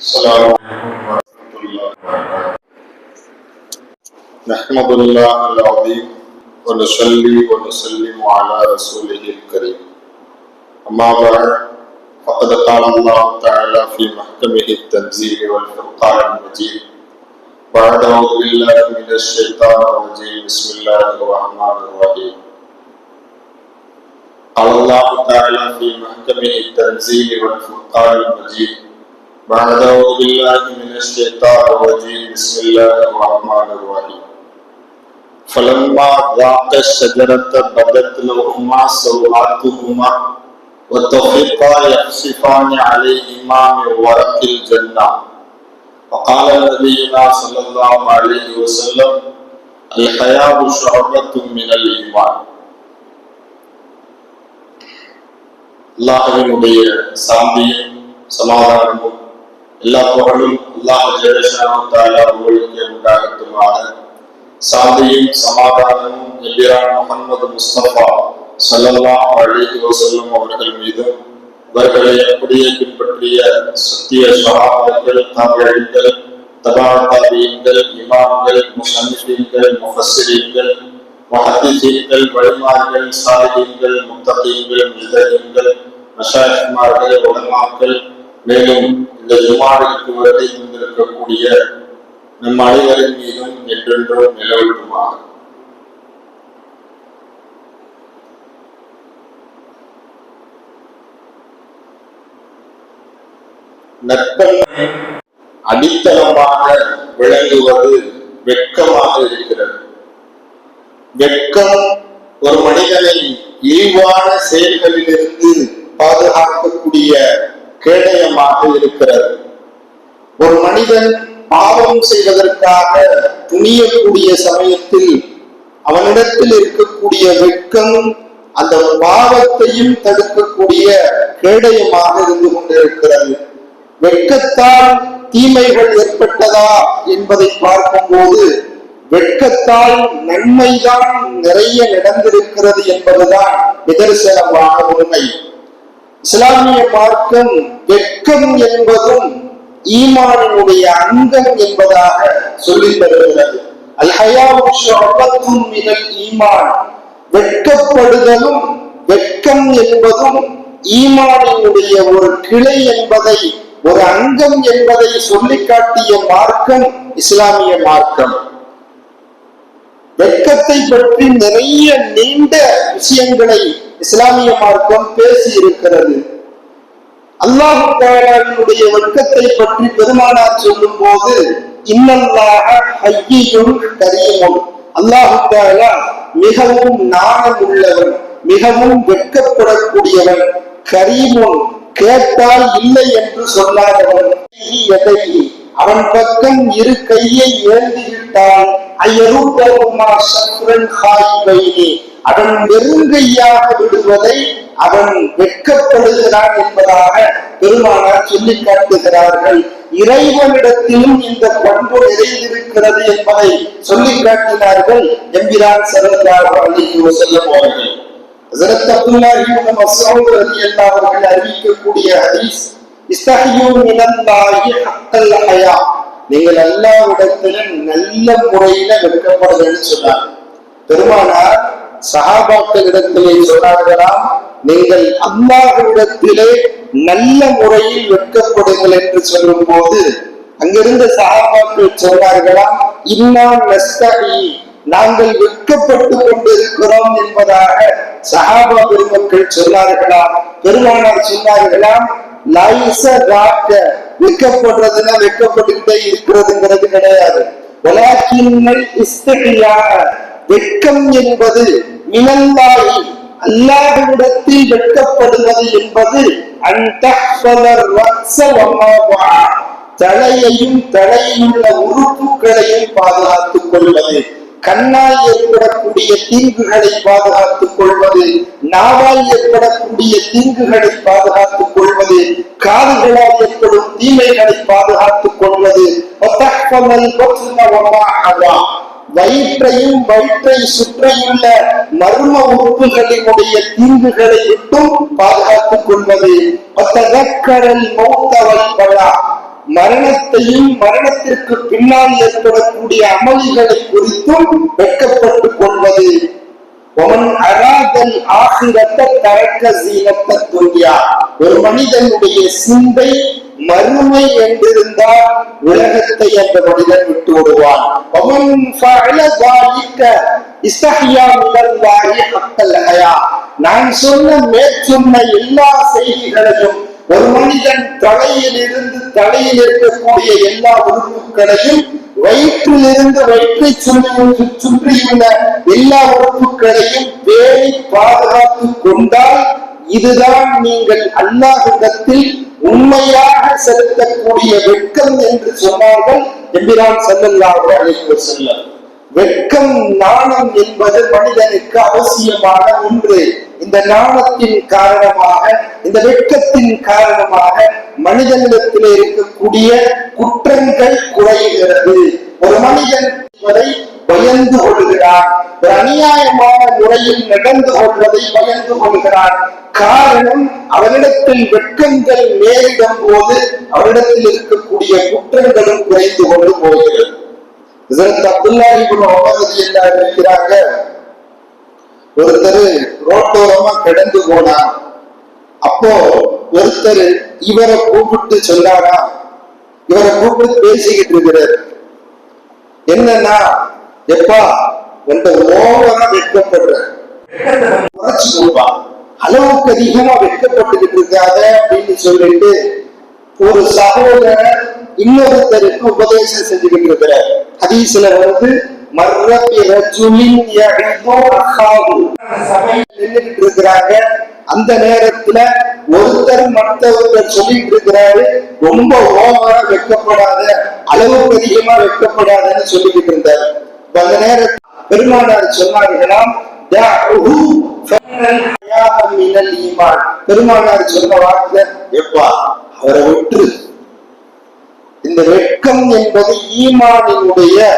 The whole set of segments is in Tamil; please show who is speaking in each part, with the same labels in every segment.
Speaker 1: السلام عليكم ورحمة الله وبركاته. نحمد الله العظيم ونصلي ونسلم على رسوله الكريم. أما بعد فقد قال الله تعالى في محكمه التنزيل والفرقان المجيد بعد أعوذ بالله من الشيطان الرجيم. بسم الله الرحمن الرحيم. قال الله تعالى في محكمه التنزيل والفرقان المجيد بعد أعوذ بالله من الشيطان الرجيم بسم الله الرحمن الرحيم فلما ذاق الشجرة بدت لهما سوآتهما وطفقا يخصفان عليهما من ورق الجنة وقال نبينا صلى الله عليه وسلم الحياء شعبة من الإيمان அல்லாஹினுடைய சாந்தியும் சமாதானமும் எல்லா புகழும் அல்லாஹ் ஜெயசானத்தாலா உங்களுக்கு உண்டாகட்டுமாக சாந்தியும் சமாதானமும் எம்பிரான் முகமது முஸ்தபா சல்லல்லாஹ் அலைஹி வஸல்லம் அவர்கள் மீதும் இவர்களை அப்படியே பின்பற்றிய சத்திய சகாபாக்கள் தாபியங்கள் தபா தாபியங்கள் இமாம்கள் முசன்னிஃபீன்கள் முஃபஸ்ஸிரீன்கள் முஹத்திசீன்கள் வழிமார்கள் சாலிஹீன்கள் முத்தகீன்கள் நிதயங்கள் மஷாயிமார்கள் உலமாக்கள் மேலும் இந்த ஜுமாவிற்கு வருகை தந்திருக்கக்கூடிய நம் அனைவரின் மீதும் என்றென்றும் நிலவட்டுமாக நற்பன்மை அடித்தளமாக விளங்குவது வெட்கமாக இருக்கிறது. வெட்கம் ஒரு மனிதனை இழிவான செயல்களிலிருந்து பாதுகாக்கக்கூடிய கேடயமாக இருக்கிறது. ஒரு மனிதன் பாவம் செய்வதற்காக துணியக்கூடிய சமயத்தில் அவனிடத்தில் இருக்கக்கூடிய வெட்கம் அந்த பாவத்தையும் தடுக்கக்கூடிய கேடயமாக இருந்து கொண்டிருக்கிறது. வெட்கத்தால் தீமைகள் ஏற்பட்டதா என்பதை பார்க்கும்போது வெட்கத்தால் நன்மைதான் நிறைய நடந்திருக்கிறது என்பதுதான் நிதர்சனமான உண்மை. இஸ்லாமிய மார்க்கம் வெட்கம் என்பதும் ஈமானினுடைய அங்கம் என்பதாக சொல்லி தருகிறது. அல்ஹயாவும் ஈமான். வெட்கப்படுதலும் வெட்கம் என்பதும் ஈமானினுடைய ஒரு கிளை என்பதை ஒரு அங்கம் என்பதை சொல்லி காட்டிய மார்க்கம் இஸ்லாமிய மார்க்கம். வெட்கத்தை பற்றி நிறைய நீண்ட விஷயங்களை இஸ்லாமிய மார்க்கம் பேசி இருக்கிறது. அல்லாஹு தாலாவினுடைய பற்றி பெருமானார் சொல்லும் போது இன்னல்லாக ஐயும் கரீமும் அல்லாஹு தாலா மிகவும் நாணம் உள்ளவன் மிகவும் வெட்கப்படக்கூடியவன். கரீமுன் கேட்டால் இல்லை என்று சொல்லாதவன். எதை அவன் பக்கம் இரு கையை ஏந்திவிட்டால் ஐயருமா ஹாய் ஹாய்வைனி அவன் வெறுங்கையாக விடுவதை அவன் வெட்கப்படுகிறான் என்பதாக பெருமானார் சொல்லி காட்டுகிறார்கள். இறைவனிடத்திலும் இந்த பண்பு நிறைந்திருக்கிறது என்பதை சொல்லி காட்டினார்கள் எம்பிரான் சரந்தார் அலிக்கு செல்லும் அவர்கள் ஹசரத் அப்துல்லாஹி அவர்கள் அறிவிக்கக்கூடிய ஹதீஸ் இஸ்தஹியூ மினல்லாஹி ஹக்கல் ஹயா. நீங்கள் அல்லாஹ்விடத்திலும் நல்ல முறையில வெட்கப்படுங்கன்னு சொன்னார். பெருமானார் சகாபாக்களிடத்திலே சொன்னார்களாம் நீங்கள் அல்லாஹ்விடத்திலே நல்ல முறையில் வெட்கப்படுங்கள் என்று சொல்லும் போது அங்கிருந்த சகாபாக்கள் சொன்னார்களாம் இன்னா நஸ்தகி நாங்கள் வெட்கப்பட்டு கொண்டிருக்கிறோம் என்பதாக சகாபா பெருமக்கள் சொன்னார்களாம் பெருமானார் சொன்னார்களாம் லைச காக்க வெட்கப்படுறதுன்னா வெட்கப்பட்டுக்கிட்டே இருக்கிறதுங்கிறது கிடையாது. வலாக்கின்னல் இஸ்தகியாக வெட்கம் என்பது மினல்லாஹி அல்லாஹ்விடத்தில் வெட்கப்படுவது என்பது அந்த தலையையும் தலையிலுள்ள உறுப்புகளையும் பாதுகாத்துக் கொள்வது கண்ணால் ஏற்படக்கூடிய தீங்குகளை பாதுகாத்துக் கொள்வது நாவால் ஏற்படக்கூடிய தீங்குகளை பாதுகாத்துக் கொள்வது காதுகளால் ஏற்படும் தீமைகளை பாதுகாத்துக் கொள்வது வயிற்றையும் வயிற்றை சுற்றியுள்ள மர்ம உறுப்புகளினுடைய தீங்குகளை விட்டும் பாதுகாத்துக் கொள்வது. மௌத்தவல் பலா. மரணத்தையும் மரணத்திற்கு பின்னால் ஏற்படக்கூடிய அமளிகளை குறித்தும் வெட்கப்பட்டுக் கொள்வது. ஒரு மனிதனுடைய சிந்தை மறுமை என்றிருந்தால் உலகத்தை என்ற மனிதன் விட்டு விடுவான். நான் சொன்ன மேற்சொன்ன எல்லா செய்திகளையும் ஒரு மனிதன் தலையில் இருந்து தலையில் இருக்கக்கூடிய எல்லா உறுப்புகளையும் வயிற்றிலிருந்து வயிற்றை சுற்றி சுற்றியுள்ள எல்லா உறுப்புகளையும் பேரை பாதுகாத்து கொண்டால் இதுதான் நீங்கள் அல்லாஹிடத்தில் உண்மையா செலுத்தக்கூடிய வெட்கம் என்று சொன்னார்கள் எம்பிரான் செல்லல்லாஹு செல்ல வெட்கம் நாணம் என்பது மனிதனுக்கு அவசியமான ஒன்று. இந்த நாணத்தின் காரணமாக இந்த வெட்கத்தின் காரணமாக மனிதனிடத்தில் இருக்கக்கூடிய குற்றங்கள் குறைகிறது. ஒரு மனிதன் என்பதை பயந்து கொள்கிறான் ஒரு அநியாயமான முறையில் நடந்து கொள்வதை பயந்து கொள்கிறான் காரணம் அவரிடத்தில் வெட்கங்கள் நேரிடும் போது அவரிடத்தில் இருக்கக்கூடிய குற்றங்களும் குறைந்து கொண்டு போகிறது. இதற்கு அப்துல்லா இப்னு உமர் இருக்கிறாங்க. ஒருத்தர் ரோட்டோரமா கிடந்து போனார். அப்போ ஒருத்தர் இவரை கூப்பிட்டு சொன்னாரா? இவரை கூப்பிட்டு பேசிக்கிட்டு இருக்கிறார். என்னன்னா எப்பா உன்ட ஓவரா வெட்கப்படுற அளவுக்கு அதிகமா வெட்கப்பட்டுக்கிட்டு இருக்காத அப்படின்னு சொல்லிட்டு ஒரு சகோதரர் இன்னொருத்தருக்கு உபதேசம் செஞ்சுக்கிட்டு இருக்கிறார் ஹதீஸ்ல வந்து மர்ரபி இருக்கிறாங்க அந்த நேரத்துல ஒருத்தர் மற்றவர்கள் சொல்லிட்டு இருக்கிறாரு ரொம்ப ஓவரா வெட்கப்படாத அளவுக்கு அதிகமா வெட்கப்படாதன்னு சொல்லிக்கிட்டு இருந்தார் அந்த நேரம் பெருமானார் சொன்னார்களாம் ஈமான்." பெருமானார் சொன்ன வார்த்தை எப்பா அவரை விட்டு இந்த வெட்கம் என்பது ஈமானினுடைய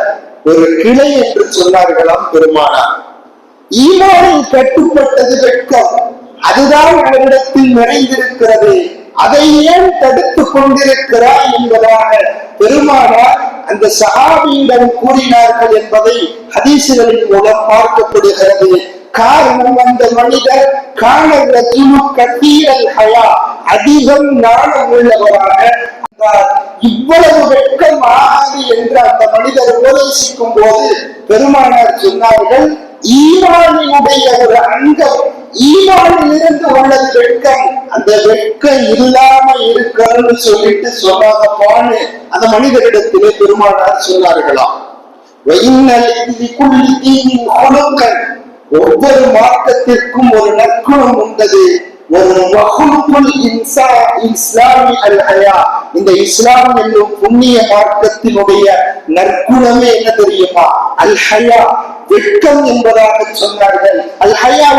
Speaker 1: ஒரு கிளை என்று சொன்னார்களாம் பெருமானார். ஈமானில் கட்டுப்பட்டது வெட்கம். அதுதான் அவரிடத்தில் நிறைந்திருக்கிறது. அதை ஏன் தடுத்துக் கொண்டிருக்கிறாய் என்பதாக பெருமானார் அந்த சஹாபியிடம் கூறினார்கள் என்பதை ஹதீசுகளின் மூலம் பார்க்கப்படுகிறது. காரணம் அந்த மனிதர் காண கத்தீரல் ஹயா அதிகம் நாணம் உள்ளவராக இவ்வளவு வெட்கம் ஆகாது என்று அந்த மனிதர் உபதேசிக்கும் போது பெருமானார் சொன்னார்கள் ஈமானினுடைய ஒரு அங்கம் ஈமானில் உள்ள வெட்கம் அந்த வெட்கம் இல்லாம இருக்கணும்னு சொல்லிட்டு சொல்லாதப்பான்னு அந்த மனிதரிடத்திலே பெருமானார் சொன்னார்களாம் ஒவ்வொரு மார்க்கத்திற்கும் ஒரு நற்குணம் உண்டது. ஒரு இன்சா இஸ்லாமி அல்ஹயா இந்த இஸ்லாம் என்னும் புண்ணிய மார்க்கத்தினுடைய நற்குணமே என்ன தெரியுமா? அல்ஹயா வெட்கம் என்பதாக சொன்னார்கள். அல் ஹயா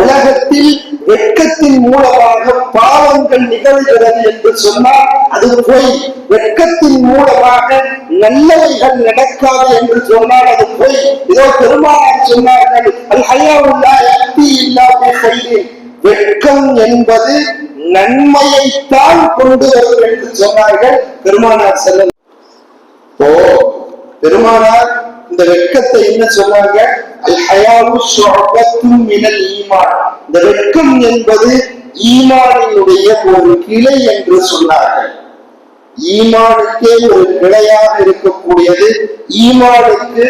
Speaker 1: உலகத்தில் வெட்கத்தின் மூலமாக பாவங்கள் நிகழ்கிறது என்று சொன்னால் அது பொய். வெட்கத்தின் மூலமாக நல்லவைகள் நடக்காது என்று சொன்னால் அது பொய். இதோ பெருமானார் சொன்னார்கள் அல் ஹயாவுல்லா யக்தி இல்லா பிஹைரின் வெட்கம் என்பது நன்மையைத்தான் கொண்டு வரும் என்று சொன்னார்கள் பெருமானார் செல்ல ஓ பெருமானார் இந்த வெட்கத்தை என்ன சொல்றாங்க இந்த வெட்கம் என்பது ஈமானினுடைய ஒரு கிளை என்று சொன்னார்கள். ஈமானுக்கே ஒரு கிளையாக இருக்கக்கூடியது ஈமானுக்கு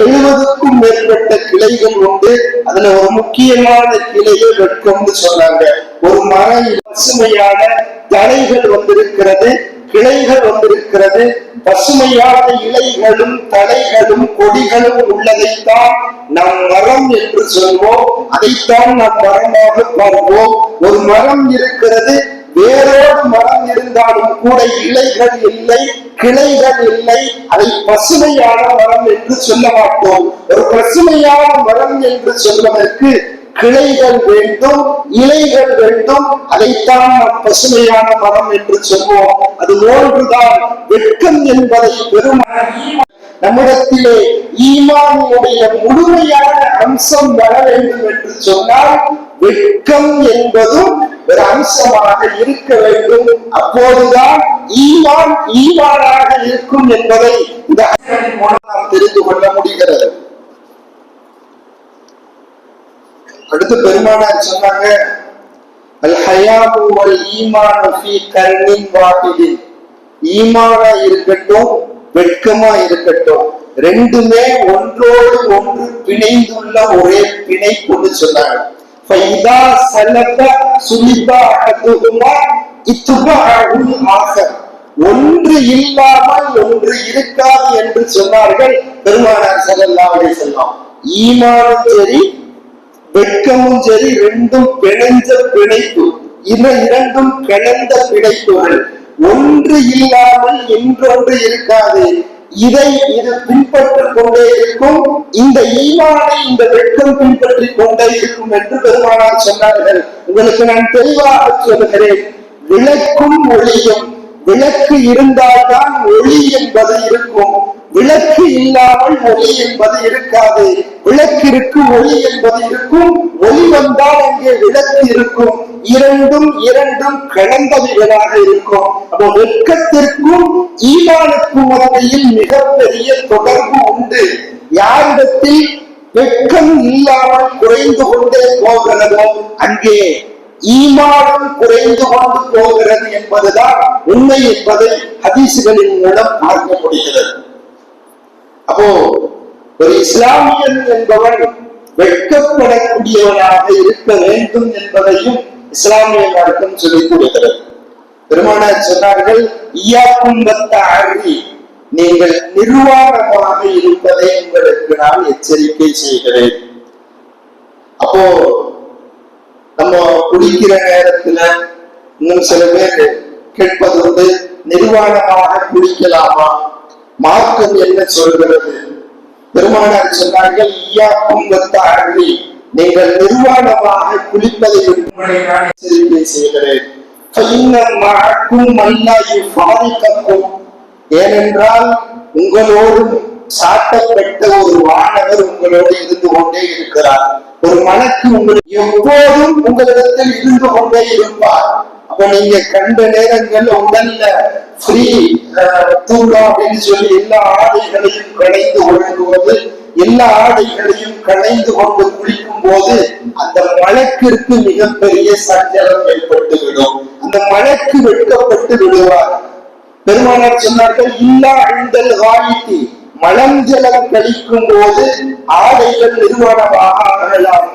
Speaker 1: எழுபதுக்கும் மேற்பட்ட கிளைகள் உண்டு. அதுல ஒரு முக்கியமான கிளையை வெட்கம்னு சொன்னாங்க. ஒரு மரம் பசுமையான தலைகள் வந்திருக்கிறது. கிளைகள் வந்திருக்கிறது. பசுமையான இலைகளும் தலைகளும் கொடிகளும் உள்ளதைத்தான் நம் மரம் என்று சொல்வோம். அதைத்தான் நாம் மரமாக பார்ப்போம். ஒரு மரம் இருக்கிறது. வேறோடு மரம் இருந்தாலும் கூட இலைகள் இல்லை கிளைகள் இல்லை. அதை பசுமையான மரம் என்று சொல்ல மாட்டோம். ஒரு பசுமையான மரம் என்று சொல்வதற்கு கிளைகள் வேண்டும் இலைகள் வேண்டும். அதைத்தான் நாம் பசுமையான மரம் என்று சொல்வோம். அது ஒன்றுதான் வெட்கம் என்பதை பெரும் நம்மிடத்திலே ஈமானுடைய முழுமையான அம்சம் வர வேண்டும் என்று சொன்னால் வெட்கம் என்பதும் ஒரு அம்சமாக இருக்க வேண்டும். அப்போதுதான் ஈமான் ஈமானாக இருக்கும் என்பதை இந்த மூலம் நாம் தெரிந்து கொள்ள முடிகிறது. அடுத்து பெருமானார் சொன்னாங்க அல் ஹயாபு வல் ஈமானு ஃபீ கர்னின் வாஹிதின். ஈமானா இருக்கட்டும் வெட்கமா இருக்கட்டும் ரெண்டுமே ஒன்றோடு ஒன்று பிணைந்துள்ள ஒரே பிணை கொண்டு சொன்னாங்க. ஃபைதா சலப சுலிபா அஹதுஹுமா இத்துபஅஹுல் ஆகர் ஒன்று இல்லாமல் ஒன்று இருக்காது என்று சொன்னார்கள் பெருமானார் ஸல்லல்லாஹு அலைஹி வஸல்லம். ஈமானும் சரி வெட்கமும் சரி ரெண்டும் பிணைஞ்ச பிணைப்பு. இவை இரண்டும் கிளந்த பிணைப்புகள். ஒன்று இல்லாமல் இன்றொன்று இருக்காது. இதை இது பின்பற்றிக் கொண்டே இருக்கும். இந்த ஈமானை இந்த வெட்கம் பின்பற்றிக் கொண்டே இருக்கும் என்று பெருமானார் சொன்னார்கள். உங்களுக்கு நான் தெளிவாக சொல்கிறேன் விளக்கும் ஒளியும் விளக்கு இருந்தால்தான் ஒளி என்பது இருக்கும். விளக்கு இல்லாமல் ஒளி என்பது இருக்காது. விளக்கிற்கு ஒளி என்பது இருக்கும் ஒளி வந்தால் அங்கே விளக்கு இருக்கும் இரண்டும் இரண்டும் கலந்தவைகளாக இருக்கும். அப்போ வெட்கத்திற்கும் ஈமானுக்கும் மத்தியில் மிகப்பெரிய தொடர்பு உண்டு. யாரிடத்தில் வெட்கம் இல்லாமல் குறைந்து கொண்டே போகிறதோ அங்கே ஈமானம் குறைந்து கொண்டு போகிறது என்பதுதான் உண்மை என்பதை ஹதீசுகளின் மூலம் பார்க்க முடிகிறது அப்போ ஒரு இஸ்லாமியன் என்பவன் வெட்கப்படக்கூடியவனாக இருக்க வேண்டும் என்பதையும் இஸ்லாமிய மார்க்கம் சொல்லிக் கொடுக்கிறது. பெருமானார் சொன்னார்கள் ஈயாக்கும் நீங்கள் நிர்வாணமாக இருப்பதை உங்களுக்கு நான் எச்சரிக்கை செய்கிறேன். அப்போ நம்ம குளிக்கிற நேரத்துல இன்னும் சில பேர் கேட்பது வந்து நிர்வாணமாக குளிக்கலாமா மார்க்கம் என்ன சொல்கிறது? பெருமானார் சொன்னார்கள் ஈயாக்கும் வத்தாரணி நீங்கள் நிர்வாணமாக குளிப்பதை விற்பனை செய்கிறேன். ஏனென்றால் உங்களோடு சாட்டப்பட்ட ஒரு வானவர் உங்களோடு இருந்து கொண்டே இருக்கிறார். ஒரு மனக்கு உங்களுக்கு எப்போதும் உங்களிடத்தில் இருந்து கொண்டே இருப்பார். அப்ப நீங்க கண்ட நேரங்கள்ல உடல்ல ஃப்ரீ தூக்கம் அப்படின்னு சொல்லி எல்லா ஆடைகளையும் களைந்து ஒழுங்குவது எல்லா ஆடைகளையும் களைந்து கொண்டு குளிக்கும் போது அந்த மலக்கிற்கு மிகப்பெரிய சஞ்சலம் ஏற்பட்டு விடும் அந்த மலக்கு வெட்கப்பட்டு விடுவார். பெருமானார் சொன்னார்கள் இல்லா அழுந்தல் வாயித்தி மலம் ஜலம் கழிக்கும் போது ஆடைகள் நிறுவனமாக ஆகலாம்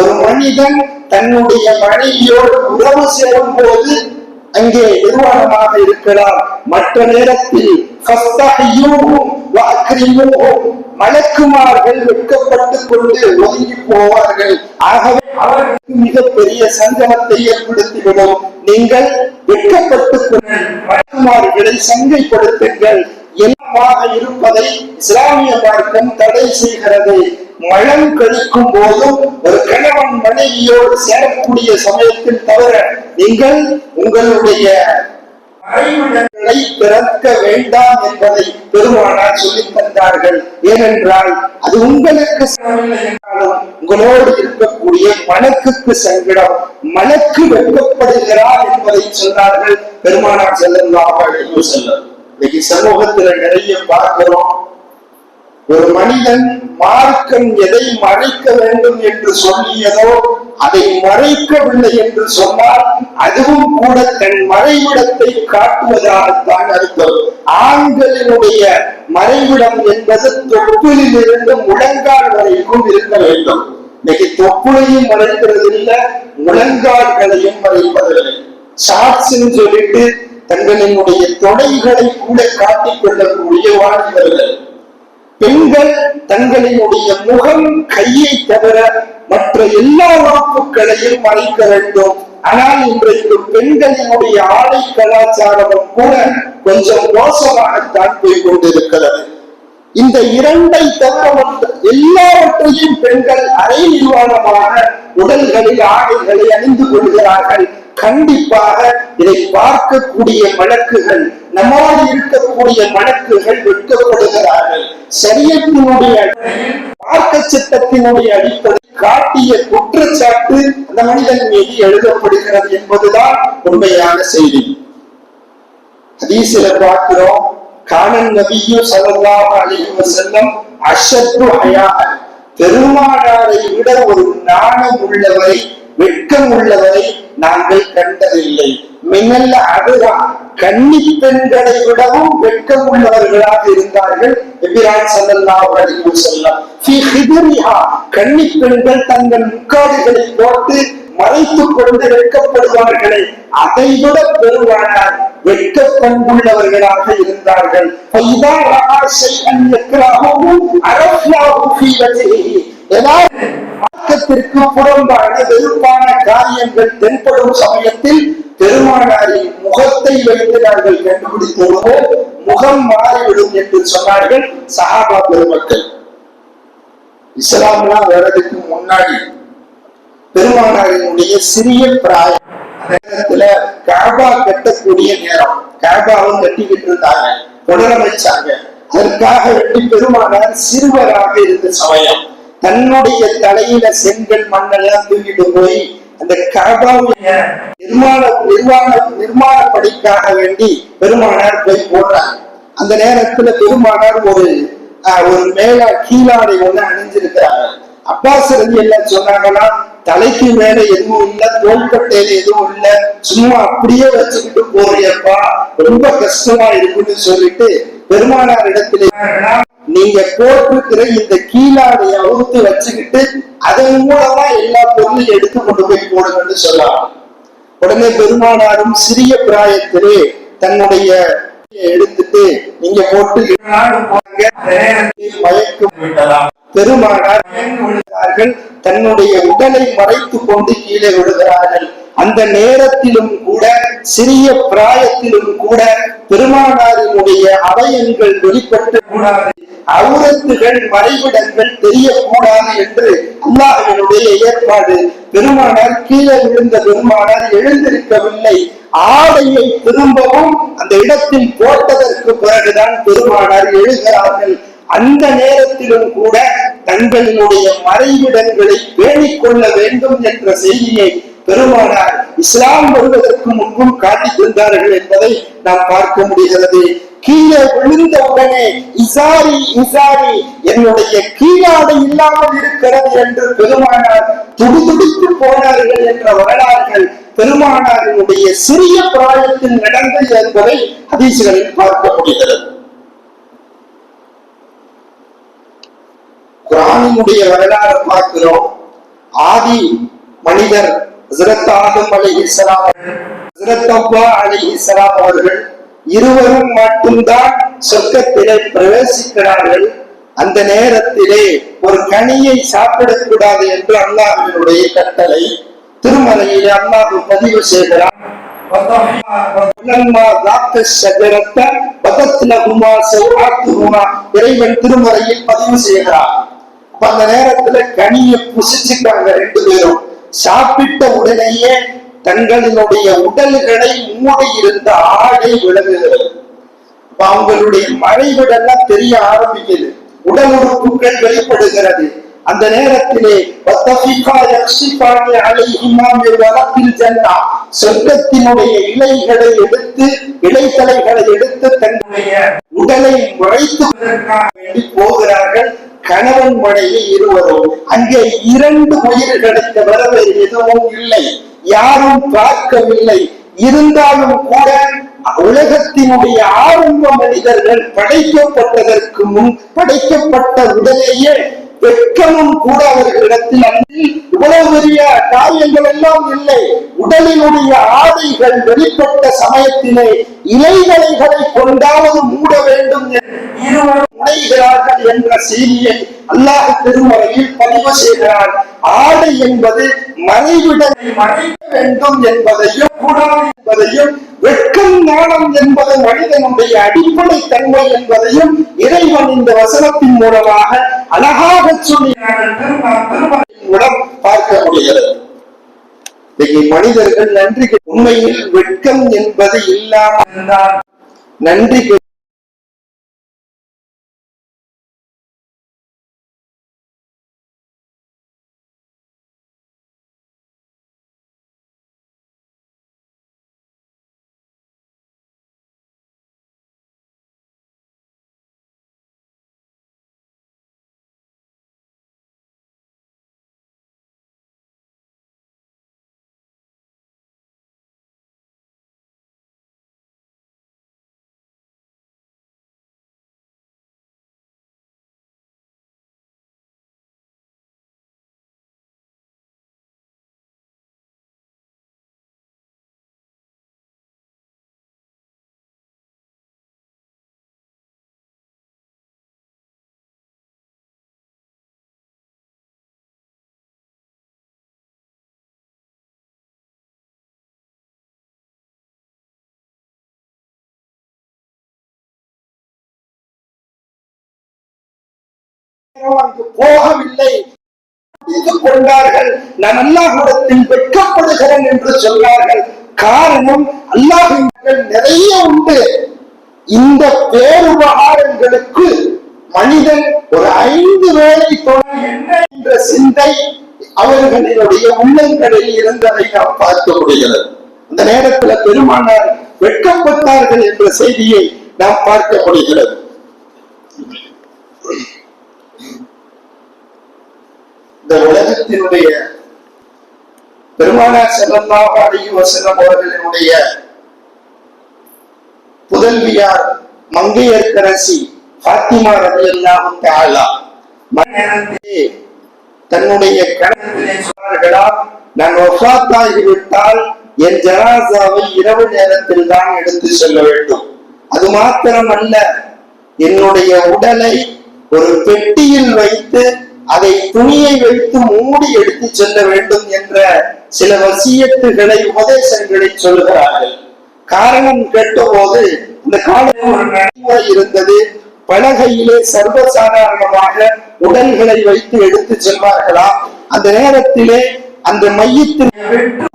Speaker 1: ஒரு மனிதன் தன்னுடைய மனைவியோடு உறவு சேரும் போது அங்கே நிர்வாணமாக இருக்கலாம். மற்ற நேரத்தில் மலக்குமார்கள் வெட்கப்பட்டுக் கொண்டு ஒதுங்கி போவார்கள். ஆகவே அவர்களுக்கு மிகப்பெரிய சங்கமத்தை ஏற்படுத்திவிடும். நீங்கள் வெட்கப்பட்டுக் கொண்டு மலக்குமார்களை சங்கைப்படுத்துங்கள். எல்லாமாக இருப்பதை இஸ்லாமிய மார்க்கம் தடை செய்கிறது. மழம் கழிக்கும் போதும் ஒரு கணவன் மனைவியோடு சேரக்கூடிய சமயத்தில் தவிர நீங்கள் உங்களுடைய மறைவிடங்களை திறக்க வேண்டாம் என்பதை பெருமானார் சொல்லித் தந்தார்கள். ஏனென்றால் அது உங்களுக்கு என்றாலும் உங்களோடு இருக்கக்கூடிய மலக்குக்கு சங்கடம் மலக்கு வெட்கப்படுகிறார் என்பதை சொன்னார்கள் பெருமானார் செல்லும் அலைஹி வஸல்லம். இன்னைக்கு சமூகத்துல நிறைய பார்க்கிறோம். ஒரு மனிதன் மார்க்கம் எதை மறைக்க வேண்டும் என்று சொல்லியதோ அதை மறைக்கவில்லை என்று சொன்னால் அதுவும் கூட தன் மறைவிடத்தை காட்டுவதாகத்தான் அர்த்தம். ஆண்களினுடைய மறைவிடம் என்பது தொப்புளில் இருந்து முழங்கால் வரைக்கும் இருக்க வேண்டும். இன்னைக்கு தொப்புளையும் மறைக்கிறது இல்லை முழங்கால்களையும் மறைப்பதில்லை. ஷார்ட்ஸ்ன்னு சொல்லிட்டு தங்களினுடைய தொடைகளை கூட காட்டிக் கொள்ளக்கூடிய வாலிபர்கள். பெண்கள் தங்களினுடைய முகம் கையை தவிர மற்ற எல்லா உறுப்புகளையும் மறைக்க வேண்டும். ஆனால் இன்றைக்கு பெண்களினுடைய ஆடை கலாச்சாரமும் கூட கொஞ்சம் மோசமாகத்தான் போய் கொண்டிருக்கிறது. இந்த இரண்டை தவிர எல்லாவற்றையும் பெண்கள் அரை நிர்வாணமாக உடல்களில் ஆடைகளை அணிந்து கொள்கிறார்கள். கண்டிப்பாக இதை பார்க்கக்கூடிய வழக்குகள் நம்மோடு இருக்கக்கூடிய மலக்குகள் வெட்கப்படுகிறார்கள். சரியத்தினுடைய பார்க்க சட்டத்தினுடைய அடிப்படை காட்டிய குற்றச்சாட்டு அந்த மனிதன் மீது எழுதப்படுகிறது என்பதுதான் உண்மையான செய்தி. ஹதீஸில பார்க்கிறோம் காணன் நபியும் ஸல்லல்லாஹு அலைஹி வஸல்லம் அஷத்து ஹயாஅன் பெருமானாரை விட ஒரு நாணம் உள்ளவரை வெட்கம் உள்ளவரை நாங்கள் கண்டதில்லை. மின்னல்ல அதுதான் கன்னி பெண்களை விடவும் வெட்கம் உள்ளவர்களாக இருந்தார்கள் எபிரான் சல்லல்லா அவர்கள் செல்லாம் கன்னி பெண்கள் தங்கள் முக்காடுகளை போட்டு மறைத்துக் கொண்டு வெட்கப்படுவார்களே அதை விட பெருவானார் வெட்க பண்புள்ளவர்களாக இருந்தார்கள் ஏதாவது மார்க்கத்திற்கு புறம்பான வெறுப்பான காரியங்கள் தென்படும் சமயத்தில் பெருமானாரின் முகத்தை வைத்து நாங்கள் கண்டுபிடித்துள்ளோம் முகம் மாறிவிடும் என்று சொன்னார்கள் சஹாபா பெருமக்கள். இஸ்லாம்லாம் வர்றதுக்கு முன்னாடி பெருமானாரினுடைய சிறிய பிராயம் நேரத்துல காபா கட்டக்கூடிய நேரம் காபாவும் கட்டிக்கிட்டு இருந்தாங்க புனரமைச்சாங்க அதற்காக வேண்டி பெருமானார் சிறுவராக இருந்த சமயம். தன்னுடைய தலையில செங்கல் மண்ணெல்லாம் தூக்கிட்டு போய் அந்த கபாவுடைய நிர்மாண நிர்வாண நிர்மாண படிக்காக வேண்டி பெருமானார் போய் போடுறாங்க. அந்த நேரத்துல பெருமானார் ஒரு ஆஹ், ஒரு மேல கீழாடை ஒண்ணு அணிஞ்சிருக்கிறாங்க. அப்பாஸ் ரவி எல்லாம் சொன்னாங்கன்னா தலைக்கு மேல எதுவும் இல்ல தோள்பட்டையில எதுவும் இல்ல சும்மா அப்படியே வச்சுக்கிட்டு போறியப்பா ரொம்ப கஷ்டமா இருக்குன்னு சொல்லிட்டு பெருமானார் இடத்துல நீங்க போட்டிருக்கிற இந்த கீழாடைய அவுத்து வச்சுக்கிட்டு அதன் மூலமா எல்லா பொருளையும் எடுத்து கொண்டு போய் போடுங்கன்னு சொல்லலாம் உடனே பெருமானாரும் சிறிய பிராயத்திலே தன்னுடைய எடுத்துட்டு நீங்க போட்டு மயக்கம் விடலாம். பெருமானார் விழுகிறார்கள் தன்னுடைய உடலை மறைத்துக் கொண்டு கீழே விழுகிறார்கள். அந்த நேரத்திலும் கூட சிறிய பிராயத்திலும் கூட பெருமானாரினுடைய அவயங்கள் வெளிப்பட்டு கூடாது. அவுரத்துகள் மறைவிடங்கள் தெரியக்கூடாது என்று அல்லாஹனுடைய ஏற்பாடு. பெருமானார் கீழே விழுந்த பெருமானார் எழுந்திருக்கவில்லை. ஆடையை திரும்பவும் அந்த இடத்தில் போட்டதற்கு பிறகுதான் பெருமானார் எழுகிறார்கள். அந்த நேரத்திலும் கூட தங்களினுடைய மறைவிடங்களை பேணிக் கொள்ள வேண்டும் என்ற செய்தியை பெருமானார் இஸ்லாம் வருவதற்கு முன்பும் காட்டித் தந்தார்கள் என்பதை நாம் பார்க்க முடிகிறது. கீழே விழுந்த உடனே இசாரி இசாரி என்னுடைய கீழாடு இல்லாமல் இருக்கிறது என்று பெருமானார் துடிதுடித்து போனார்கள் என்ற வரலாறுகள் பெருமானாரினுடைய சிறிய பிராயத்தில் நடந்தது என்பதை ஹதீஸ்களில் பார்க்க முடிகிறது. குரானினுடைய வரலாறு பார்க்கிறோம். ஆதி மனிதர் ஹசரத்தாதம் அலை இஸ்லாம் ஹசரத்தப்பா அலை இஸ்லாம் அவர்கள் இருவரும் மட்டும்தான் சொர்க்கத்திலே பிரவேசிக்கிறார்கள். அந்த நேரத்திலே ஒரு கனியை சாப்பிடக்கூடாது என்று அல்லாஹினுடைய கட்டளை திருமலையிலே அல்லாஹ் பதிவு செய்கிறார் இறைவன் திருமலையில் பதிவு செய்கிறார் அந்த நேரத்துல கனியை புசிச்சுட்டாங்க ரெண்டு பேரும். சாப்பிட்ட உடனேயே தங்களினுடைய உடல்களை மூடி இருந்த ஆடை விளங்குகிறது அவங்களுடைய மறைவிடெல்லாம் தெரிய ஆரம்பிக்குது. உடல் உறுப்புகள் வெளிப்படுகிறது. அந்த நேரத்திலே சொர்க்கத்தினுடைய இலைகளை எடுத்து இலைத்தலைகளை எடுத்து தன்னுடைய உடலை முறைத்து போகிறார்கள். கணவன் மனைவி இருவரும் அங்கே இரண்டு உயிர்களுக்கு வரவு எதுவும் இல்லை. யாரும் பார்க்கவில்லை. இருந்தாலும் கூட உலகத்தினுடைய ஆரம்ப மனிதர்கள் படைக்கப்பட்டதற்கு முன் படைக்கப்பட்ட உடனேயே வெட்கமும் கூட அவர்களிடத்தில் அன்றி இவ்வளவு பெரிய காரியங்கள் எல்லாம் இல்லை. உடலினுடைய ஆடைகள் வெளிப்பட்ட சமயத்திலே இலைகளைகளை கொண்டாவது மூட வேண்டும் என்று முனைகிறார்கள் என்ற செய்தியை அல்லாஹ் திருமறையில் பதிவு செய்கிறார் ஆடை என்பது மறைவிடத்தை மறைக்க வேண்டும் என்பதையும் கூடாது என்பதையும் வெட்கம் நாணம் என்பது மனிதனுடைய அடிப்படை தன்மை என்பதையும் இறைவன் இந்த வசனத்தின் மூலமாக அழகாக சொல்லி மூலம் பார்க்க முடிகிறது. இன்னைக்கு மனிதர்கள் நன்றி உண்மையில் வெட்கம் என்பது இல்லாமல் நன்றி அங்கு போகவில்லை கொண்டார்கள். நான் அல்லாஹிடத்தில் வெட்கப்படுகிறேன் என்று சொன்னார்கள் காரணம் அல்லாஹின் நிறைய உண்டு. இந்த பேருபகாரங்களுக்கு மனிதன் ஒரு ஐந்து வேலை தொழில் என்ன என்ற சிந்தை அவர்களினுடைய உள்ளங்களில் இருந்ததை நாம் பார்க்க முடிகிறது. அந்த நேரத்தில் பெருமானார் வெட்கப்பட்டார்கள் என்ற செய்தியை நாம் பார்க்க முடிகிறது. இந்த உலகத்தினுடைய பெருமானார் செல்லல்லாஹு அடையும் செல்லம் அவர்களினுடைய புதல்வியார் மங்கையர்க்கரசி ஃபாத்திமா ரவி எல்லாம் மன்னரே தன்னுடைய கணவனிலே சொன்னார்களா நான் வஃபாத்தாகிவிட்டால் என் ஜனாசாவை இரவு நேரத்தில் தான் எடுத்து செல்ல வேண்டும். அது மாத்திரம் அல்ல என்னுடைய உடலை ஒரு பெட்டியில் வைத்து அதை துணியை வைத்து மூடி எடுத்து செல்ல வேண்டும் என்ற சில வசியத்துகளை உபதேசங்களை சொல்கிறார்கள் காரணம் கேட்டபோது இந்த காலம் ஒரு நடைமுறை இருந்தது. பலகையிலே சர்வசாதாரணமாக உடல்களை வைத்து எடுத்து செல்வார்களா? அந்த நேரத்திலே அந்த மையத்தின்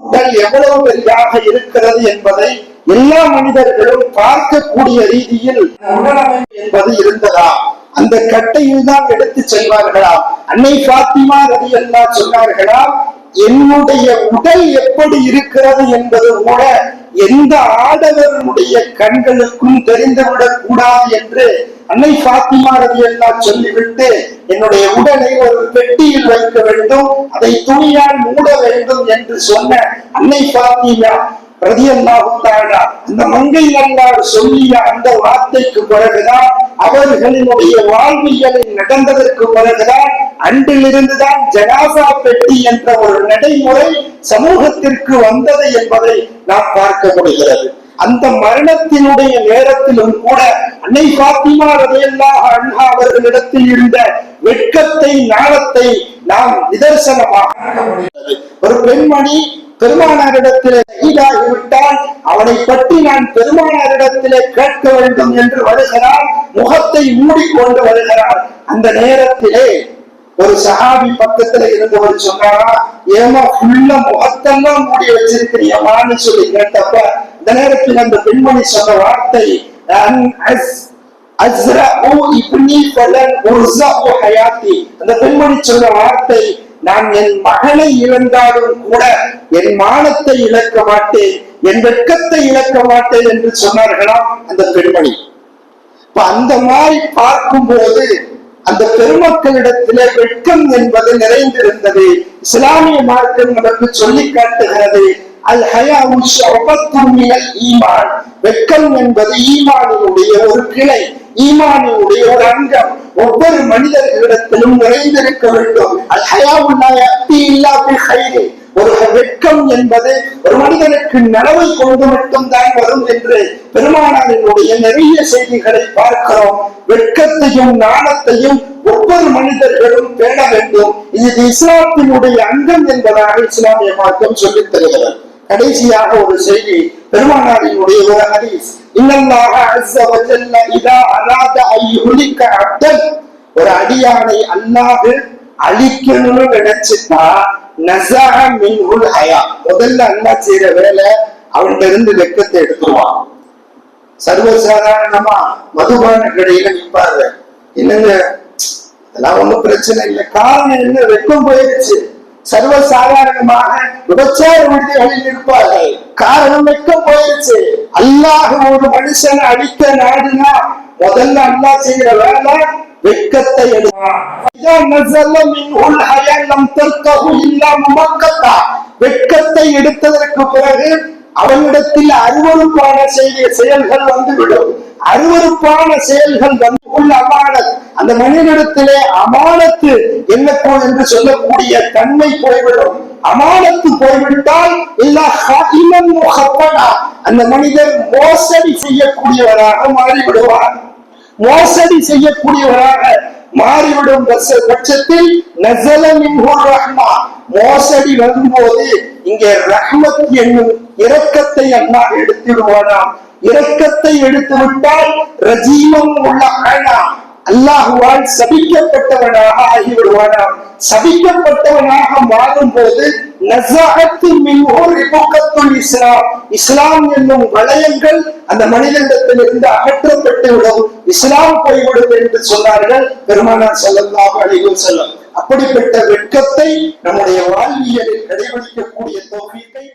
Speaker 1: உடல் எவ்வளவு பெரிதாக இருக்கிறது என்பதை எல்லா மனிதர்களும் பார்க்கக்கூடிய ரீதியில் உடலமைப்பு என்பது இருந்ததா? அந்த கட்டையில் தான் எடுத்து செல்வார்களா அன்னை பாத்திமா ரதி எல்லாம் சொன்னார்களா என்னுடைய உடல் எப்படி இருக்கிறது என்பது கூட எந்த ஆடவருடைய கண்களுக்கும் தெரிந்துவிடக் கூடாது என்று அன்னை பாத்திமா ரதி எல்லாம் சொல்லிவிட்டு என்னுடைய உடலை ஒரு பெட்டியில் வைக்க வேண்டும் அதை துணியால் மூட வேண்டும் என்று சொன்ன அன்னை பாத்திமா இந்த மங்கை நல்லார் சொல்லிய அந்த வார்த்தைக்கு பிறகுதான் அவர்களினுடைய வாழ்வியலில் நடந்ததற்கு பிறகுதான் அன்றிலிருந்துதான் ஜனாசா பெட்டி என்ற ஒரு நடைமுறை சமூகத்திற்கு வந்தது என்பதை நாம் பார்க்க முடிகிறது அந்த மரணத்தினுடைய நேரத்திலும் கூட அன்னை பாத்திமா ரதையல்லாஹ் அண்ணா அவர்களிடத்தில் இருந்த வெட்கத்தை நாணத்தை நாம் நிதர்சனமாக ஒரு பெண்மணி பெருமானாரிடத்திலே ஈடாகிவிட்டால் அவனை பற்றி நான் பெருமானாரிடத்திலே கேட்க வேண்டும் என்று வருகிறார் முகத்தை மூடிக்கொண்டு வருகிறார் அந்த நேரத்திலே ஒரு சஹாபி பக்கத்துல இருந்தவர் சொன்னாரா ஏமா உள்ள முகத்தெல்லாம் மூடி வச்சிருக்கிறியமான்னு சொல்லி கேட்டப்ப இந்த நேரத்தில் அந்த பெண்மணி சொன்ன வார்த்தை அஸ்ரஉ இப்னி ஃபலன் உர்ஸஉ ஹயாத்தி." அந்த பெண்மணி சொன்ன வார்த்தை நான் என் மகனை இழந்தாலும் கூட என் மானத்தை இழக்க மாட்டேன் என் வெட்கத்தை இழக்க மாட்டேன் என்று சொன்னார்களாம் அந்த பெண்மணி இப்ப அந்த மாதிரி பார்க்கும்போது அந்த பெருமக்களிடத்திலே வெட்கம் என்பது நிறைந்திருந்தது இஸ்லாமிய மார்க்கம் நமக்கு சொல்லி காட்டுகிறது அல் ஹயாவு ஷஅபத்தும் ஈமான். வெட்கம் என்பது ஈமானினுடைய ஒரு கிளை ஈமானினுடைய ஒரு அங்கம். ஒவ்வொரு மனிதர்களிடத்திலும் நிறைந்திருக்க வேண்டும். அல் ஹயாவு லா யஅதி இல்லா ஒரு வெட்கம் என்பது ஒரு மனிதனுக்கு நனவை கொண்டு மட்டும்தான் வரும் என்று பெருமானாரினுடைய நிறைய செய்திகளை பார்க்கிறோம். வெட்கத்தையும் நாணத்தையும் ஒவ்வொரு மனிதர்களும் பேண வேண்டும். இது இஸ்லாத்தினுடைய அங்கம் என்பதாக இஸ்லாமிய மார்க்கம் சொல்லித் தருகிறது. கடைசியாக ஒரு செய்தி பெருமானாரினுடைய ஒரு ஹதீஸ் இன்னல்லாஹ அஸ்ஸ வஜல்ல இதா அராத ஐ யுலிக்க அப்தன் ஒரு அடியானை அல்லாஹ் அழிக்கணும்னு நினைச்சுட்டா நஸஅ மின்ஹுல் ஹயா. முதல்ல அண்ணா செய்யற வேலை அவன்கிட்ட இருந்து வெக்கத்தை எடுத்துருவான். சர்வசாதாரணமா மதுபான கடையில நிப்பாரு என்னங்க? அதெல்லாம் ஒண்ணும் பிரச்சனை இல்லை. காரணம் என்ன? வெக்கம் போயிருச்சு. சர்வசாதாரணமாக விபச்சார விடுதிகளில் இருப்பார்கள். காரணம் வெக்கம் போயிருச்சு. அல்லாஹ் ஒரு மனுஷனை அழிக்க நாடுனா முதல்ல அல்லா செய்யற வேலை வெட்கத்தை எடுப்பான். வெட்கத்தை எடுத்ததற்கு பிறகு அவனிடத்தில் அருவருப்பான செய்திய செயல்கள் வந்துவிடும். அருவருப்பான செயல்கள் வந்து உள்ள அமானத் அந்த மனிதனிடத்திலே அமானத்து என்னக்கோ என்று சொல்லக்கூடிய தன்மை போய்விடும். அமானத்து போய்விட்டால் இல்லா அந்த மனிதர் மோசடி செய்யக்கூடியவராக மாறிவிடுவார். மோசடி செய்யக்கூடியவராக மாறிவிடும் பட்சத்தில் நசல மின்ஹுர் ரஹ்மா. மோசடி வரும்போது இங்கே ரஹ்மத் என்னும் இரக்கத்தை அண்ணா எடுத்து விடுவானாம் இரக்கத்தை எடுத்து விட்டால் ரஜீவம் உள்ள ஆனா அல்லாஹுவால் சபிக்கப்பட்டவனாக ஆகிவிடுவானாம். சபிக்கப்பட்டவனாக மாறும் போது இஸ்லாம். இஸ்லாம் என்னும் வளையங்கள் அந்த மனிதனிடத்திலிருந்து அகற்றப்பட்டு விடும். இஸ்லாம் போய்விடும் என்று சொன்னார்கள் பெருமானார் ஸல்லல்லாஹு அலைஹி செல்லும் அப்படிப்பட்ட வெட்கத்தை நம்முடைய வாழ்வியலில் கடைபிடிக்கக்கூடிய தோல்வியத்தை